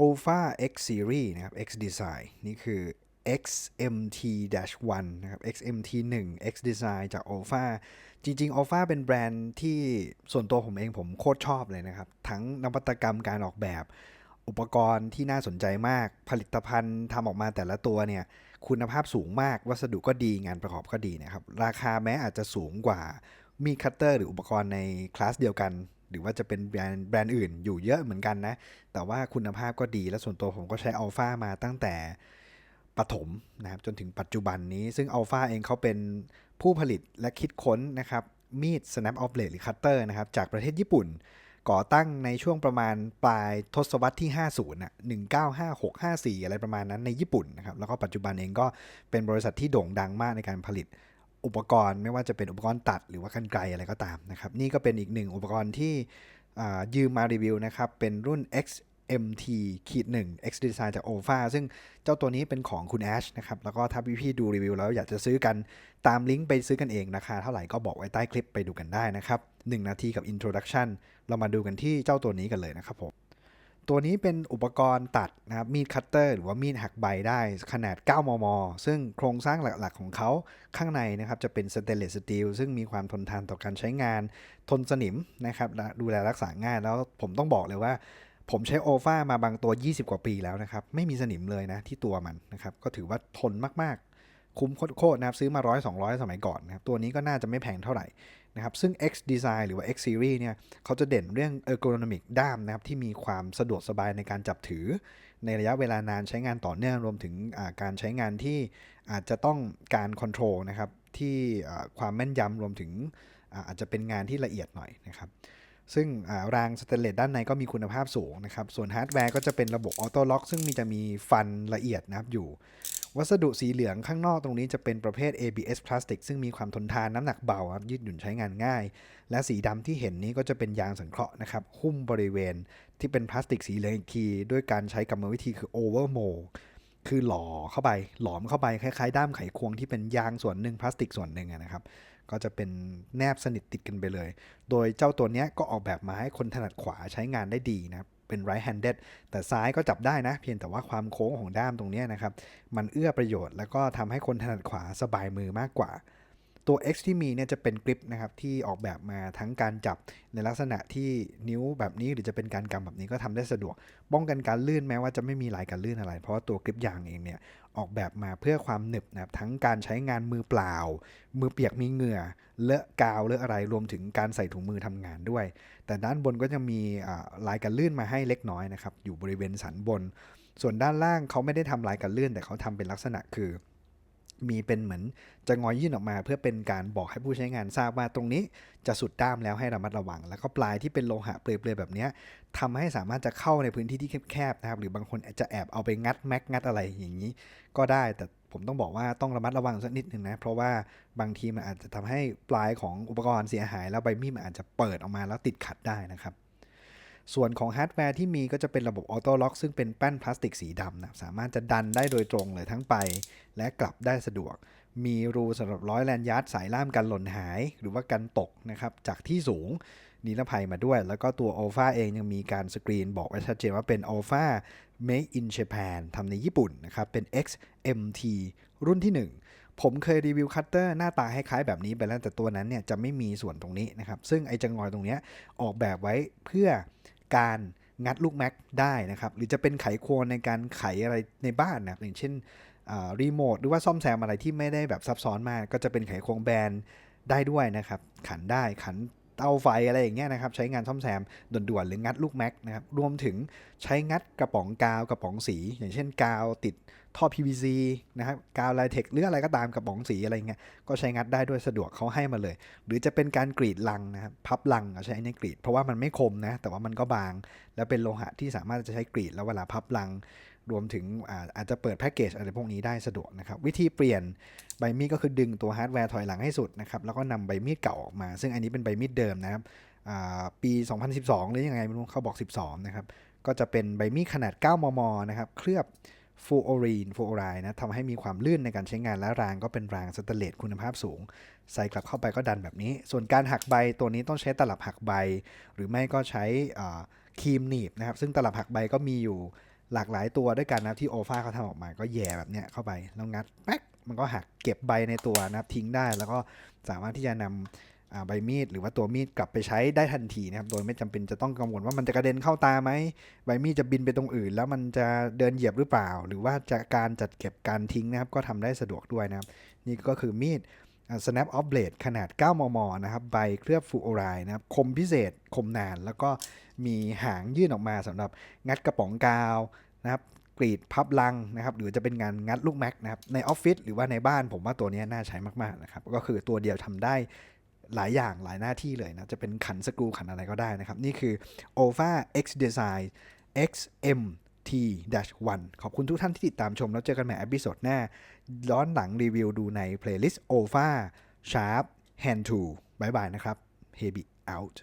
OFA X Series นะครับ X Design นี่คือ XMT-1 นะครับ XMT1 X Design จาก OFA จริงๆ OFA เป็นแบรนด์ที่ส่วนตัวผมเองผมโคตรชอบเลยนะครับ ทั้งนวัตกรรมการออกแบบ อุปกรณ์ที่น่าสนใจมาก ผลิตภัณฑ์ทำออกมาแต่ละตัวเนี่ย คุณภาพสูงมาก วัสดุก็ดีงานประกอบก็ดีนะครับ ราคาแม้อาจจะสูงกว่ามีดคัตเตอร์หรืออุปกรณ์ในคลาสเดียวกัน หรือว่าจะเป็นแบรนด์แบรนด์อื่นอยู่เยอะเหมือนกันนะ แต่ว่าคุณภาพก็ดีและส่วนตัวผมก็ใช้อัลฟามาตั้งแต่ปฐมนะครับจนถึงปัจจุบันนี้ ซึ่งอัลฟาเองเขาเป็นผู้ผลิตและคิดค้นนะครับมีด snap off blade หรือ cutter นะครับจากประเทศญี่ปุ่น ก่อตั้งในช่วงประมาณปลายทศวรรษที่ 50น่ะ1956 54 อะไรประมาณนั้นในญี่ปุ่นนะครับแล้วก็ปัจจุบันเองก็เป็นบริษัทที่โด่งดังมากในการผลิต อุปกรณ์ไม่ว่าจะเป็นอุปกรณ์ตัดหรือว่ากันไกลอะไรก็ตามนะครับ นี่ก็เป็นอีกหนึ่งอุปกรณ์ที่ยืมมารีวิวนะครับ เป็นรุ่น XMT ขีด1 X Design จาก OFA ซึ่งเจ้าตัวนี้เป็นของคุณแอชนะครับ แล้วก็ถ้าพี่ๆดูรีวิวแล้วอยากจะซื้อกันตามลิงก์ไปซื้อกันเองราคาเท่าไหร่ก็บอกไว้ใต้คลิปไปดูกันได้นะครับ 1 นาทีกับ Introduction เรามาดูกันที่เจ้าตัวนี้กันเลยนะครับผม ตัวนี้เป็นอุปกรณ์ตัดนะครับมีดคัตเตอร์หรือว่ามีดหักใบได้ขนาด 9 มม ซึ่งโครงสร้างหลักๆของเขาข้างในนะครับจะเป็นสเตนเลสสตีลซึ่งมีความทนทานต่อการใช้งาน ทนสนิมนะครับดูแลรักษาง่าย แล้วผมต้องบอกเลยว่า ผมใช้โอฟามาบางตัว 20 กว่าปีแล้วนะครับ ไม่มีสนิมเลยนะที่ตัวมันนะครับก็ถือว่าทนมากๆ คุ้มโคตรๆนะครับซื้อมา 100 200 สมัยก่อนนะครับตัวนี้ก็น่าจะไม่แพงเท่าไหร่ นะครับซึ่ง X Design หรือว่า X Series เนี่ยเขาจะเด่นเรื่อง ergonomic ด้ามนะครับที่มีความสะดวกสบายในการจับถือ ในระยะเวลานานใช้งานต่อเนื่องรวมถึงการใช้งานที่อาจจะต้องการคอนโทรลนะครับที่ความแม่นยำรวมถึงอาจจะเป็นงานที่ละเอียดหน่อยนะครับซึ่งอ่ารางสเตนเลสด้านในก็มีคุณภาพสูงนะครับ ส่วนฮาร์ดแวร์ก็จะเป็นระบบออโต้ล็อกซึ่งมีจะมีฟันละเอียดนะครับอยู่ วัสดุสีเหลืองข้างนอกตรงนี้จะเป็นประเภท ABS พลาสติกซึ่งมีความทนทานน้ำหนักเบาครับยืดหยุ่นใช้งานง่าย และสีดำที่เห็นนี้ก็จะเป็นยางสังเคราะห์นะครับหุ้มบริเวณที่เป็นพลาสติกสีเหลืองอีกทีด้วยการใช้กรรมวิธีคือ overmold คือหล่อเข้าไปหลอมเข้าไปคล้ายๆ ด้ามไขควงที่เป็นยางส่วนหนึ่งพลาสติกส่วนหนึ่งนะครับก็จะเป็นแนบสนิทติดกันไปเลย โดยเจ้าตัวนี้ก็ออกแบบมาให้คนถนัดขวาใช้งานได้ดีนะครับ เป็น right handed แต่ซ้ายก็จับได้นะ เพียงแต่ว่าความโค้งของด้ามตรงนี้นะครับ มันเอื้อประโยชน์แล้วก็ทำให้คนถนัดขวาสบายมือมากกว่า ตัว X ที่มีเนี่ยจะเป็นกริปนะครับที่ออกแบบมาทั้งการจับในลักษณะที่นิ้วแบบนี้หรือจะเป็นการกำแบบนี้ก็ทำได้สะดวก ป้องกันการลื่นแม้ว่าจะไม่มีลายการลื่นอะไร เพราะว่าตัวกริปยางเองเนี่ยออกแบบมาเพื่อความหนึบนะครับทั้งการใช้งานมือเปล่า มือเปียกมีเหงื่อเลอะกาวเลอะอะไรรวมถึงการใส่ถุงมือทำงานด้วย แต่ด้านบนก็จะมีลายกันลื่นมาให้เล็กน้อยนะครับอยู่บริเวณสันบน ส่วนด้านล่างเขาไม่ได้ทำลายกันลื่น แต่เขาทำเป็นลักษณะคือ มีเป็นเหมือนจะงอยยื่นออกมา เพื่อเป็นการบอกให้ผู้ใช้งานทราบว่าตรงนี้จะสุดด้ามแล้วให้ระมัดระวัง แล้วก็ปลายที่เป็นโลหะเปลือยๆแบบนี้ยทำให้สามารถจะเข้าในพื้นที่ที่แคบๆนะครับหรือบางคนอาจจะแอบเอาไปงัดแม็กงัดอะไรอย่างนี้ ก็ได้แต่ผมต้องบอกว่าต้องระมัดระวังสักนิดหนึ่งนะ เพราะว่าบางทีมันอาจจะทำให้ปลายของอุปกรณ์เสียหาย แล้วใบมีดมันอาจจะเปิดออกมาแล้วติดขัดได้นะครับ ส่วนของฮาร์ดแวร์ที่มีก็จะเป็นระบบออโต้ล็อกซึ่งเป็นแป้นพลาสติกสีดำนะสามารถจะดันได้โดยตรงเลยทั้งไป และกลับได้สะดวก มีรูสำหรับร้อยแลนยาร์ดสายล่ามกันหล่นหาย หรือว่ากันตกนะครับจากที่สูงนิรภัยมาด้วย แล้วก็ตัว a l p h a เองยังมีการสกรีนบอกไว้ชัดเจนว่าเป็น a l p h a Made in Japan ทำในญี่ปุ่นนะครับ เป็น XMT รุ่นที่ 1 ผมเคยรีวิวคัตเตอร์หน้าตาคล้ายๆแบบนี้ไปแล้วแต่ตัวนั้นเนี่ยจะไม่มีส่วนตรงนี้นะครับ ซึ่งไอจังงอยตรงเนี้ยออกแบบไว้เพื่อ การงัดลูกแม็กได้นะครับ หรือจะเป็นไขควงในการไขอะไรในบ้านนะครับอย่างเช่นรีโมทหรือว่าซ่อมแซมอะไรที่ไม่ได้แบบซับซ้อนมาก ก็จะเป็นไขควงแบนได้ด้วยนะครับ ขันได้ขัน เตาไฟอะไรอย่างเงี้ยนะครับใช้งานซ่อมแซมด่วนๆหรืองัดลูกแม็กนะครับรวมถึงใช้งัดกระป๋องกาวกระป๋องสี อย่างเช่นกาวติดท่อ PVC นะครับกาวไลเทคหรืออะไรก็ตามกระป๋องสีอะไรเงี้ยก็ใช้งัดได้ด้วยสะดวกเขาให้มาเลย หรือจะเป็นการกรีดลังนะครับพับลังเอาใช้ในกรีด เพราะว่ามันไม่คมนะแต่ว่ามันก็บาง แล้วเป็นโลหะที่สามารถจะใช้กรีดแล้วเวลาพับลัง รวมถึงอาจจะเปิดแพ็กเกจอะไรพวกนี้ได้สะดวกนะครับ วิธีเปลี่ยนใบมีดก็คือดึงตัวฮาร์ดแวร์ถอยหลังให้สุดนะครับ แล้วก็นำใบมีดเก่าออกมา ซึ่งอันนี้เป็นใบมีดเดิมนะครับปี 2012 หรือยังไงไม่รู้เขาบอก 12 นะครับ ก็จะเป็นใบมีดขนาด 9 มม นะครับ เคลือบฟูโอรีนฟูโอไรนะทำให้มีความลื่นในการใช้งานและรางก็เป็นรางสแตนเลสคุณภาพสูง ใส่กลับเข้าไปก็ดันแบบนี้ ส่วนการหักใบตัวนี้ต้องใช้ตลับหักใบ หรือไม่ก็ใช้ครีมหนีบนะครับ ซึ่งตลับหักใบก็มีอยู่ หลากหลายตัวด้วยกันนะที่โอฟาเขาทำออกมา ก็แย่แบบเนี้ยเข้าไปแล้วงัดแป๊กมันก็หักเก็บใบในตัวนะทิ้งได้ แล้วก็สามารถที่จะนำอ่าใบมีดหรือว่าตัวมีดกลับไปใช้ได้ทันทีนะครับโดยไม่จำเป็นจะต้องกังวลว่ามันจะกระเด็นเข้าตาไหมใบมีดจะบินไปตรงอื่น แล้วมันจะเดินเหยียบหรือเปล่า หรือว่าจะการจัดเก็บการทิ้งนะครับก็ทำได้สะดวกด้วยนะครับนี่ก็คือมีด snap off blade ขนาด 9 มม นะครับ ใบเคลือบฟูโอไรนะครับ คมพิเศษ คมนาน แล้วก็มีหางยื่นออกมาสำหรับงัดกระป๋องกาวนะครับ กรีดพับลังนะครับ หรือจะเป็นงานงัดลูกแม็กนะครับ ในออฟฟิศหรือว่าในบ้านผมว่าตัวนี้น่าใช้มาก ๆ นะครับ ก็คือตัวเดียวทำได้หลายอย่างหลายหน้าที่เลยนะ จะเป็นขันสกรูขันอะไรก็ได้นะครับ นี่คือ OVA X Design xm XMT-1 ขอบคุณทุกท่านที่ติดตามชม แล้วเจอกันใหม่อพิโซดหน้า ย้อนหลังรีวิวดูใน playlist o f a Sharp Hand 2บายบายนะครับ h e b i out